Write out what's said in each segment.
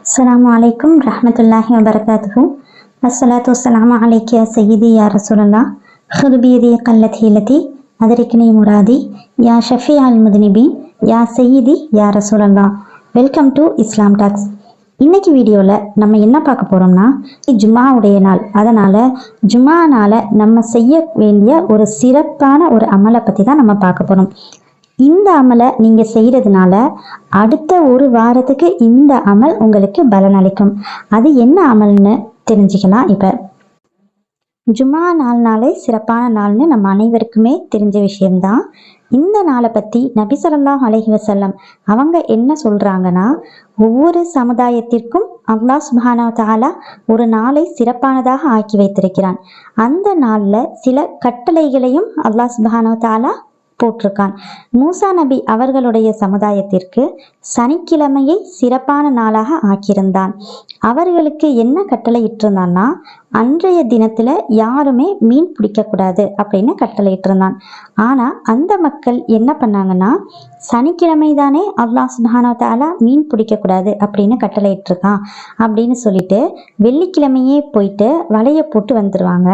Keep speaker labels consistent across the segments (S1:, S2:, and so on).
S1: அஸ்ஸலாமு அலைக்கும் ரஹ்மத்துல்லாஹி வபரகாத்துஹு அஸ்ஸலாத்து வஸ்ஸலாமு அலைக்க யா சய்யிதி யா ரசூலல்லா ஹுது கல்லத் கல்லதி லதி முராதி யா ஷஃபி அல் முதுனிபீன் யா சய்யிதி யா ரசூலல்லா வெல்கம் டு இஸ்லாம் டாக்ஸ் இன்னைக்கு வீடியோவில் நம்ம என்ன பார்க்க போகிறோம்னா ஜும்மாவுடைய நாள். அதனால் ஜும்மானால நம்ம செய்ய வேண்டிய ஒரு சிறப்பான ஒரு அமலை பற்றி தான் நம்ம பார்க்க போகிறோம் இந்த அமலை நீங்கள் செய்கிறதுனால அடுத்த ஒரு வாரத்துக்கு இந்த அமல் உங்களுக்கு பலனளிக்கும் அது என்ன அமல்னு தெரிஞ்சுக்கலாம் இப்போ. நாள் நாளே சிறப்பான நாள்னு நம்ம அனைவருக்குமே தெரிஞ்ச விஷயம்தான். இந்த நாளை பற்றி நபி ஸல்லல்லாஹு அலைஹி வஸல்லம் அவங்க என்ன சொல்கிறாங்கன்னா ஒவ்வொரு சமுதாயத்திற்கும் அல்லாஹ் சுபானா தாலா ஒரு நாளை சிறப்பானதாக ஆக்கி வைத்திருக்கிறான். அந்த நாளில் சில கட்டளைகளையும் அல்லாஹ் சுபானா தாலா போட்டிருக்கான். மூசா நபி அவர்களுடைய சமுதாயத்திற்கு சனிக்கிழமையை சிறப்பான நாளாக ஆக்கியிருந்தான். அவர்களுக்கு என்ன கட்டளை இட்டிருந்தான்னா அன்றைய தினத்துல யாருமே மீன் பிடிக்கக்கூடாது அப்படின்னு கட்டளை இட்டிருந்தான் ஆனா அந்த மக்கள் என்ன பண்ணாங்கன்னா சனிக்கிழமை தானே அல்லாஹ் சுப்ஹானஹு மீன் பிடிக்கக்கூடாது அப்படின்னு கட்டளையிட்டிருக்கான் அப்படின்னு சொல்லிட்டு வெள்ளிக்கிழமையே போயிட்டு வலையை போட்டு வந்துடுவாங்க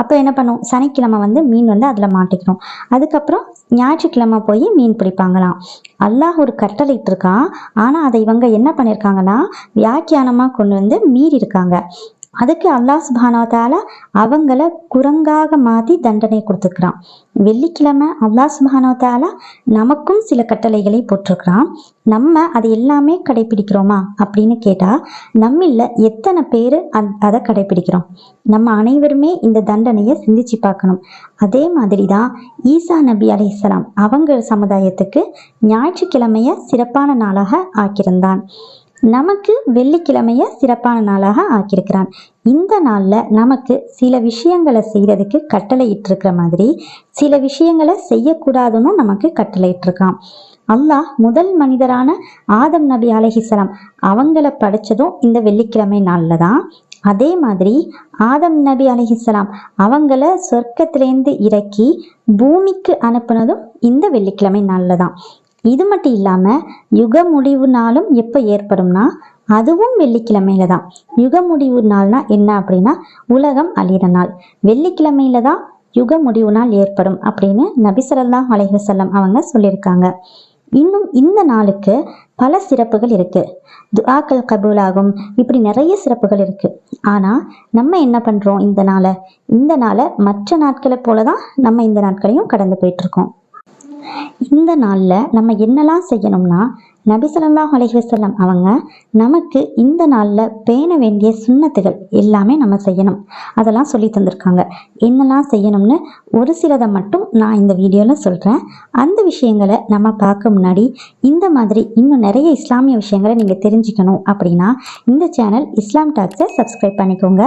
S1: அப்போ என்ன பண்ணும்? சனிக்கிழமை வந்து மீன் வந்து அதில் மாட்டிக்கணும். அதுக்கப்புறம் ஞாயிற்றுக்கிழமை போய் மீன் பிடிப்பாங்களாம். அல்லாஹ் ஒரு கட்டளையிட்டிருக்கான். ஆனால் அதை இவங்க என்ன பண்ணியிருக்காங்கன்னா வியாக்கியானமாக கொண்டு வந்து மீறி இருக்காங்க அதுக்கு அல்லாஹ் சுபானாவதால அவங்கள குரங்காக மாற்றி தண்டனை கொடுத்துக்கிறான். வெள்ளிக்கிழமை அல்லாஹ் சுபானாவதால நமக்கும் சில கட்டளைகளை போட்டிருக்கிறான். நம்ம அதை எல்லாமே கடைபிடிக்கிறோமா அப்படின்னு கேட்டால் நம்மள எத்தனை பேர் அந் அதை கடைபிடிக்கிறோம். நம்ம அனைவருமே இந்த தண்டனையை சிந்திச்சு பார்க்கணும். அதே மாதிரி தான் ஈசா நபி அலைஹிஸ்ஸலாம் அவங்க சமுதாயத்துக்கு ஞாயிற்றுக்கிழமைய சிறப்பான நாளாக ஆக்கியிருந்தான். நமக்கு வெள்ளிக்கிழமைய சிறப்பான நாளாக ஆக்கியிருக்கிறான். இந்த நாளில் நமக்கு சில விஷயங்களை செய்கிறதுக்கு கட்டளை இட்டிருக்கிற மாதிரி சில விஷயங்களை செய்யக்கூடாதுன்னு நமக்கு கட்டளை இட்டிருக்கான் அல்லாஹ் முதல் மனிதரான ஆதம் நபி அலஹிசலாம் அவங்கள படித்ததும் இந்த வெள்ளிக்கிழமை நாளில் தான். அதே மாதிரி ஆதம் நபி அலைஹிஸ்ஸலாம் அவங்கள சொர்க்கத்திலேருந்து இறக்கி பூமிக்கு அனுப்புனதும் இந்த வெள்ளிக்கிழமை நாளில் தான். இது மட்டும் இல்லாமல் யுக முடிவு நாளும் எப்போ ஏற்படும்னா? அதுவும் வெள்ளிக்கிழமையில தான். யுக முடிவு நாள்னா என்ன அப்படின்னா உலகம் அழிகிற நாள். வெள்ளிக்கிழமையில தான் யுக முடிவு நாள் ஏற்படும் அப்படின்னு நபிசரல்லாம் அலைஹசல்லம் அவங்க சொல்லியிருக்காங்க. இன்னும் இந்த நாளுக்கு பல சிறப்புகள் இருக்கு. துஆக்கள் கபூலாகும். இப்படி நிறைய சிறப்புகள் இருக்கு. ஆனா நம்ம என்ன பண்றோம் இந்த நாளை? இந்த நாளை மற்ற நாட்களை போல தான் நம்ம இந்த நாட்களையும் கடந்து போயிட்டு இருக்கோம். இந்த நாளில் நம்ம என்னெல்லாம் செய்யணும்னா நபி ஸல்லல்லாஹு அலைஹி அவங்க நமக்கு இந்த நாளில் பேண வேண்டிய சுண்ணத்துகள் எல்லாமே நம்ம செய்யணும். அதெல்லாம் சொல்லி தந்திருக்காங்க. என்னெல்லாம் செய்யணும்னு ஒரு சிலதை மட்டும் நான் இந்த வீடியோவில் சொல்கிறேன் அந்த விஷயங்களை நம்ம பார்க்க முன்னாடி இந்த மாதிரி இன்னும் நிறைய இஸ்லாமிய விஷயங்களை நீங்கள் தெரிஞ்சுக்கணும் அப்படின்னா இந்த சேனல் இஸ்லாம் டாக்ஸை சப்ஸ்கிரைப் பண்ணிக்கோங்க.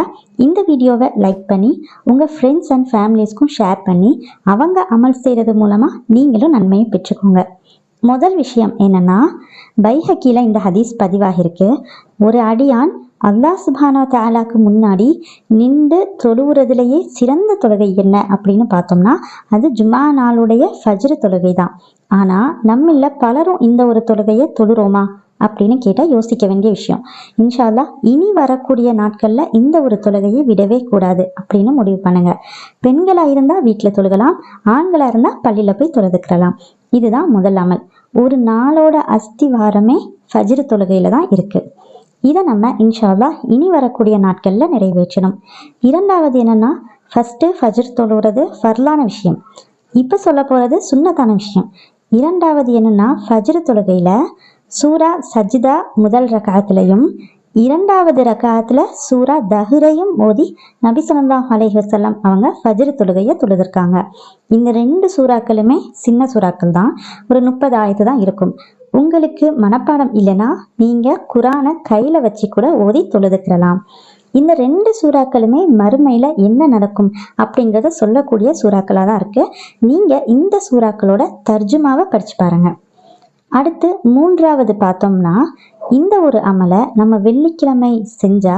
S1: இந்த வீடியோவை லைக் பண்ணி உங்கள் ஃப்ரெண்ட்ஸ் அண்ட் ஃபேமிலிஸ்க்கும் ஷேர் பண்ணி அவங்க அமல் செய்கிறது மூலமாக நீங்களும் நன்மையை பெற்றுக்கோங்க. முதல் விஷயம் என்னன்னா பைஹக்கியில் இந்த ஹதீஸ் பதிவாகிருக்கு. ஒரு அடியான் அல்லாஹ் சுபானா தாலாக்கு முன்னாடி நின்று தொழுவுறதுலேயே சிறந்த தொழுகை என்ன அப்படின்னு பார்த்தோம்னா அது ஜுமா நாளுடைய ஃபஜ்ரு தொழுகை தான். ஆனால் நம்மள பலரும் இந்த ஒரு தொழுகையை தொழுறோமா அப்படின்னு கேட்டால் யோசிக்க வேண்டிய விஷயம். இன்ஷால்லா இனி வரக்கூடிய நாட்களில் இந்த ஒரு தொழுகையை விடவே கூடாது அப்படின்னு முடிவு பண்ணுங்க. பெண்களாக இருந்தால் வீட்டில் தொழுகலாம் ஆண்களாக இருந்தால் பள்ளியில் போய் தொழுதுக்கிறலாம் இதுதான் முதல் அமல். ஒரு நாளோட அஸ்திவாரமே ஃபஜ்ரு தொழுகையில் தான் இருக்குது இதை நம்ம இன்ஷால்லா இனி வரக்கூடிய நாட்களில் நிறைவேற்றணும். இரண்டாவது என்னன்னா ஃபஸ்ட்டு ஃபஜ்ர் தொழுகிறது ஃபர்லான விஷயம். இப்போ சொல்ல போகிறது சுண்ணத்தான விஷயம். இரண்டாவது என்னன்னா ஃபஜ்ரு தொழுகையில் சூரா சஜிதா முதல் ரகத்துலையும் இரண்டாவது ரகாத்துல சூரா தஹ்ரையும் ஓதி நபி ஸல்லல்லாஹு அலைஹசல்லாம் அவங்க ஃபஜ்ரு தொழுகையை தொழுதிருக்காங்க. இந்த ரெண்டு சூறாக்களுமே சின்ன சூறாக்கள் தான். ஒரு முப்பது ஆயத்து தான் இருக்கும். உங்களுக்கு மனப்பாடம் இல்லைன்னா நீங்க குரானை கையில வச்சு கூட ஓதி தொழுதுக்கிறலாம் இந்த ரெண்டு சூறாக்களுமே மறுமையில என்ன நடக்கும் அப்படிங்கிறத சொல்லக்கூடிய சூறாக்களாக தான் இருக்கு. நீங்க இந்த சூறாக்களோட தர்ஜுமாவை படிச்சு பாருங்க. அடுத்து மூன்றாவது பார்த்தோம்னா இந்த ஒரு அமலை நம்ம வெள்ளிக்கிழமை செஞ்சா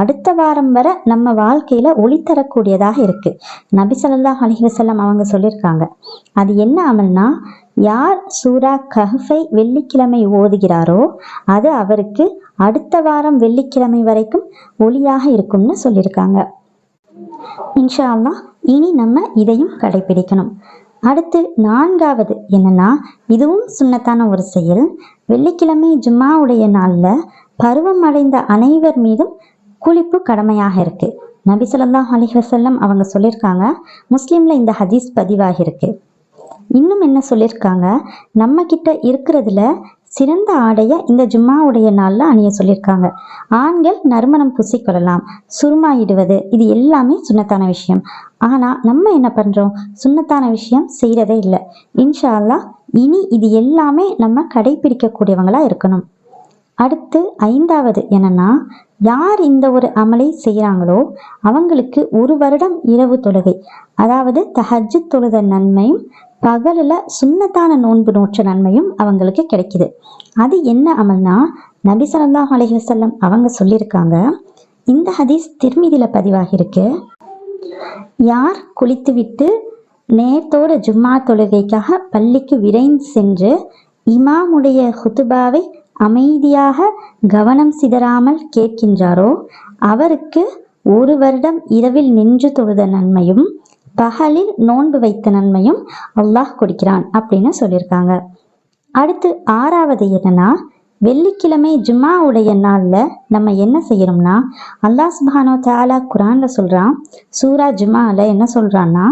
S1: அடுத்த வாரம் வரை நம்ம வாழ்க்கையில ஒளி தரக்கூடியதாக இருக்கு. நபி ஸல்லல்லாஹு அலைஹி அவங்க சொல்லியிருக்காங்க. அது என்ன அமல்னா யார் சூரா கஹ்ஃபை வெள்ளிக்கிழமை ஓதுகிறாரோ அது அவருக்கு அடுத்த வாரம் வெள்ளிக்கிழமை வரைக்கும் ஒளியாக இருக்கும்னு சொல்லியிருக்காங்க. இன்ஷா அல்லாஹ் இனி நம்ம இதையும் கடைபிடிக்கணும். அடுத்து நான்காவது என்னன்னா இதுவும் சுன்னத்தான ஒரு செயல். வெள்ளிக்கிழமை ஜும்மாவுடைய நாளில் பருவம் அடைந்த அனைவர் மீதும் குளிப்பு கடமையாக இருக்கு. நபி ஸல்லல்லாஹு அலைஹி அவங்க சொல்லியிருக்காங்க முஸ்லீமில் இந்த ஹதீஸ் பதிவாகியிருக்கு இன்னும் என்ன சொல்லியிருக்காங்க நம்ம கிட்ட இருக்கிறதுல சிறந்த ஆடையை இந்த ஜும்மாவுடைய நாளில் அணிய சொல்லியிருக்காங்க ஆண்கள் நறுமணம் பூசிக்கொள்ளலாம் சுருமா இடுவது இது எல்லாமே சுண்ணத்தான விஷயம். ஆனால் நம்ம என்ன பண்ணுறோம் சுண்ணத்தான விஷயம் செய்கிறதே இல்லை. இன்ஷா அல்லாஹ் இனி இது எல்லாமே நம்ம கடைபிடிக்கக்கூடியவங்களா இருக்கணும். அடுத்து ஐந்தாவது என்னன்னா யார் இந்த ஒரு அமலை செய்கிறாங்களோ அவங்களுக்கு ஒரு வருடம் இரவு தொழுகை. அதாவது தஹஜு தொழுத நன்மையும் பகலில் சுண்ணத்தான நோன்பு நோற்ற நன்மையும் அவங்களுக்கு கிடைக்குது. அது என்ன அமல்னா நபி ஸல்லல்லாஹு அலைஹி அவங்க சொல்லியிருக்காங்க. இந்த ஹதீஸ் திருமிதியில் பதிவாகியிருக்கு. யார் குளித்துவிட்டு நேத்தோட ஜும்மா தொழுகைக்காக பள்ளிக்கு விரைந்து சென்று இமாமுடைய ஹுதுபாவை அமைதியாக கவனம் சிதறாமல் கேட்கின்றாரோ? அவருக்கு ஒரு வருடம் இரவில் நின்று தொழுத நன்மையும் பகலில் நோன்பு வைத்த நன்மையும் அல்லாஹ் கொடுக்கிறான் அப்படின்னு சொல்லியிருக்காங்க. அடுத்து ஆறாவது என்னன்னா வெள்ளிக்கிழமை ஜும்மாவுடைய நாளில் நம்ம என்ன செய்யணும்னா அல்லாஹ் சுபானோ தாலா குரான்ல சொல்றான் சூரா ஜும்மாவில் என்ன சொல்றான்னா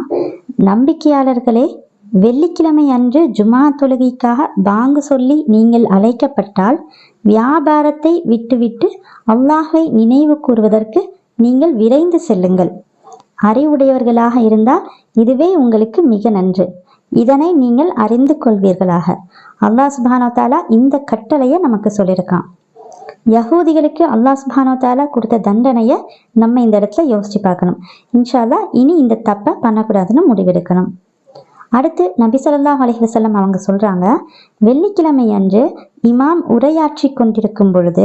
S1: நம்பிக்கையாளர்களே வெள்ளிக்கிழமை அன்று ஜுமா தொழுகைக்காக பாங்கு சொல்லி நீங்கள் அழைக்கப்பட்டால் வியாபாரத்தை விட்டுவிட்டு அல்லாஹை நினைவு கூறுவதற்கு நீங்கள் விரைந்து செல்லுங்கள். அறிவுடையவர்களாக இருந்தால் இதுவே உங்களுக்கு மிக நன்று. இதனை நீங்கள் அறிந்து கொள்வீர்களாக. அல்லாஹ் சுப்ஹானோ தாலா இந்த கட்டளையை நமக்கு சொல்லியிருக்கான். யகூதிகளுக்கு அல்லாஹ் சுபானோ தாலா கொடுத்த தண்டனையை நம்ம இந்த இடத்துல யோசிச்சு பார்க்கணும். இன்ஷால்லா இனி இந்த தப்பை பண்ணக்கூடாதுன்னு முடிவெடுக்கணும். அடுத்து நபி சொல்லாஹ் அலிஹசல்லம் அவங்க சொல்றாங்க வெள்ளிக்கிழமை அன்று இமாம் உரையாற்றி கொண்டிருக்கும் பொழுது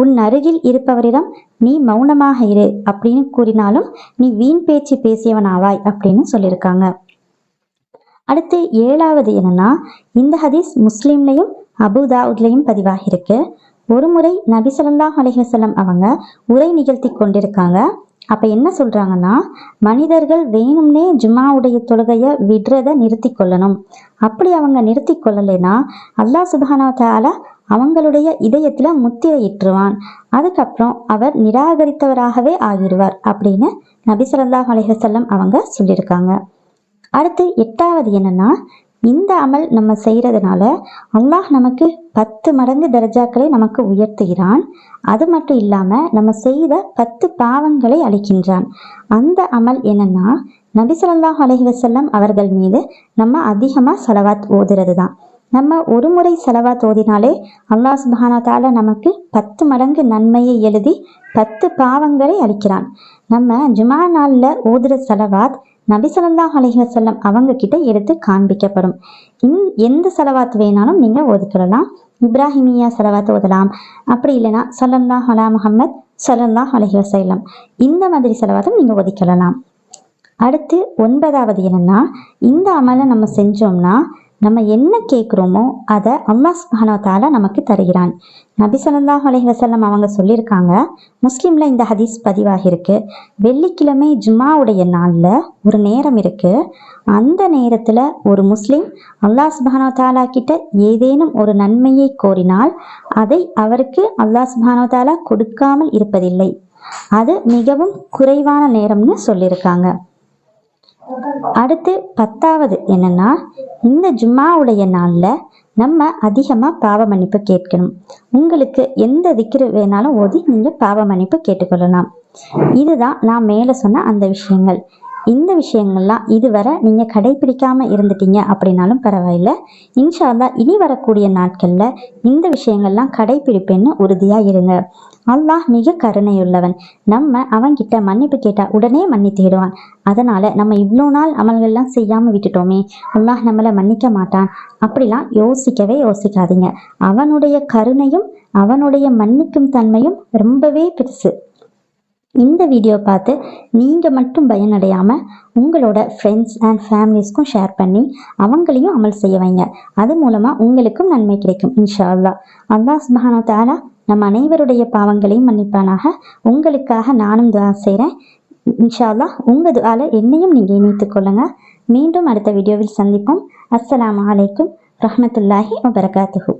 S1: உன் அருகில் இருப்பவரிடம் நீ மௌனமாக இரு அப்படின்னு கூறினாலும் நீ வீண் பேச்சு பேசியவன் ஆவாய் அப்படின்னு சொல்லியிருக்காங்க. அடுத்து ஏழாவது என்னன்னா இந்த ஹதீஸ் முஸ்லீம்லையும் அபுதாவுட்லையும் பதிவாகியிருக்கு. ஒரு முறை நபி ஸல்லல்லாஹு அலைஹி அவங்க உரை நிகழ்த்தி கொண்டிருக்காங்க. அப்ப என்ன சொல்றாங்கன்னா மனிதர்கள் வேணும்னே ஜுமாவுடைய தொழுகையை விடுறத நிறுத்தி கொள்ளணும். அப்படி அவங்க நிறுத்தி கொள்ளலைன்னா அல்லாஹ் சுப்ஹானஹு அவங்களுடைய இதயத்துல முத்திரை இட்டுருவான். அதுக்கப்புறம் அவர் நிராகரித்தவராகவே ஆகிடுவார் அப்படின்னு நபி சொல்லாஹ் அலிஹசல்லம் அவங்க சொல்லியிருக்காங்க. அடுத்து எட்டாவது என்னன்னா இந்த அமல் நம்ம செய்யறதுனால அல்லாஹ் நமக்கு பத்து மடங்கு தர்ஜாக்களை நமக்கு உயர்த்துகிறான். அது மட்டும் இல்லாம நம்ம செய்த பத்து பாவங்களை அளிக்கின்றான் அந்த அமல் என்னன்னா நபி ஸல்லல்லாஹு அலைஹி அவர்கள் மீது நம்ம அதிகமா செலவாத் ஓதுறது தான் நம்ம ஒரு முறை செலவாத் ஓதினாலே அல்லாஹ் சுப்ஹானஹு நமக்கு பத்து மடங்கு நன்மையை எழுதி பத்து பாவங்களை அளிக்கிறான் நம்ம ஜுமா நாளில் ஓதுற செலவாத் நபி ஸல்லல்லாஹு அலைஹி செல்லம் அவங்க கிட்ட எடுத்து காண்பிக்கப்படும். இந் எந்த செலவாத்து வேணாலும் நீங்கள் ஒதுக்கிடலாம். இப்ராஹிமியா செலவாத்து ஓதலாம் அப்படி இல்லைனா ஸல்லல்லாஹு அலா முஹம்மத் ஸல்லல்லாஹு அலைஹி செல்லம் இந்த மாதிரி செலவாத்தும் நீங்கள் ஒதுக்கலாம் அடுத்து ஒன்பதாவது என்னன்னா இந்த அமலை நம்ம செஞ்சோம்னா நம்ம என்ன கேட்குறோமோ அதை அல்லாஹ் சுபானோத்தால நமக்கு தருகிறான். நபி சொல்லாஹ் அலைஹி வசல்லம் அவங்க சொல்லியிருக்காங்க முஸ்லீமில் இந்த ஹதீஸ் பதிவாகியிருக்கு. வெள்ளிக்கிழமை ஜும்மாவுடைய நாளில் ஒரு நேரம் இருக்கு. அந்த நேரத்தில் ஒரு முஸ்லீம் அல்லாஹ் சுப்ஹானஹு வ கிட்ட ஏதேனும் ஒரு நன்மையை கோரினால் அதை அவருக்கு அல்லாஹ் சுப்ஹானஹு கொடுக்காமல் இருப்பதில்லை. அது மிகவும் குறைவான நேரம்னு சொல்லியிருக்காங்க. அடுத்து பத்தாவது என்னன்னா இந்த ஜும்மாவுடைய நாளில் நம்ம அதிகமாக பாவ மன்னிப்பு கேட்கணும். உங்களுக்கு எந்த திக்கிற வேணாலும் ஓதி நீங்கள் பாவ மன்னிப்பு கேட்டுக்கொள்ளலாம். இதுதான் நான் மேலே சொன்ன அந்த விஷயங்கள். இந்த விஷயங்கள்லாம் இதுவரை நீங்கள் கடைபிடிக்காம இருந்துட்டீங்க அப்படின்னாலும் பரவாயில்ல. இன்ஷா இனி வரக்கூடிய நாட்களில் இந்த விஷயங்கள்லாம் கடைபிடிப்பேன்னு உறுதியாக இருங்க. அல்லாஹ் மிக கருணையுள்ளவன். நம்ம அவன்கிட்ட மன்னிப்பு கேட்டால் உடனே மன்னித்திடுவான் அதனால நம்ம இவ்வளோ நாள் அமல்கள்லாம் செய்யாமல் விட்டுட்டோமே அல்லாஹ் நம்மளை மன்னிக்க மாட்டான். அப்படிலாம் யோசிக்கவே யோசிக்காதீங்க. அவனுடைய கருணையும் அவனுடைய மன்னிக்கும் தன்மையும் ரொம்பவே பெருசு. இந்த வீடியோ பார்த்து நீங்கள் மட்டும் பயனடையாமல் உங்களோட ஃப்ரெண்ட்ஸ் அண்ட் ஃபேமிலிஸ்க்கும் ஷேர் பண்ணி அவங்களையும் அமல் செய்ய வைங்க. அது மூலமாக உங்களுக்கும் நன்மை கிடைக்கும் இன்ஷா அல்லா அல்லாஹ் சுப்ஹானஹு தாலா நம் அனைவருடைய பாவங்களையும் மன்னிப்பானாக. உங்களுக்காக நானும் துவா செய்கிறேன் இன்ஷால்லா உங்கள் துவால என்னையும் நீங்கள் இணைத்துக் கொள்ளுங்க. மீண்டும் அடுத்த வீடியோவில் சந்திப்போம். அஸ்லாம் வலைக்கும் ரஹமத்துல்லாஹி வபரகாத்துஹூ.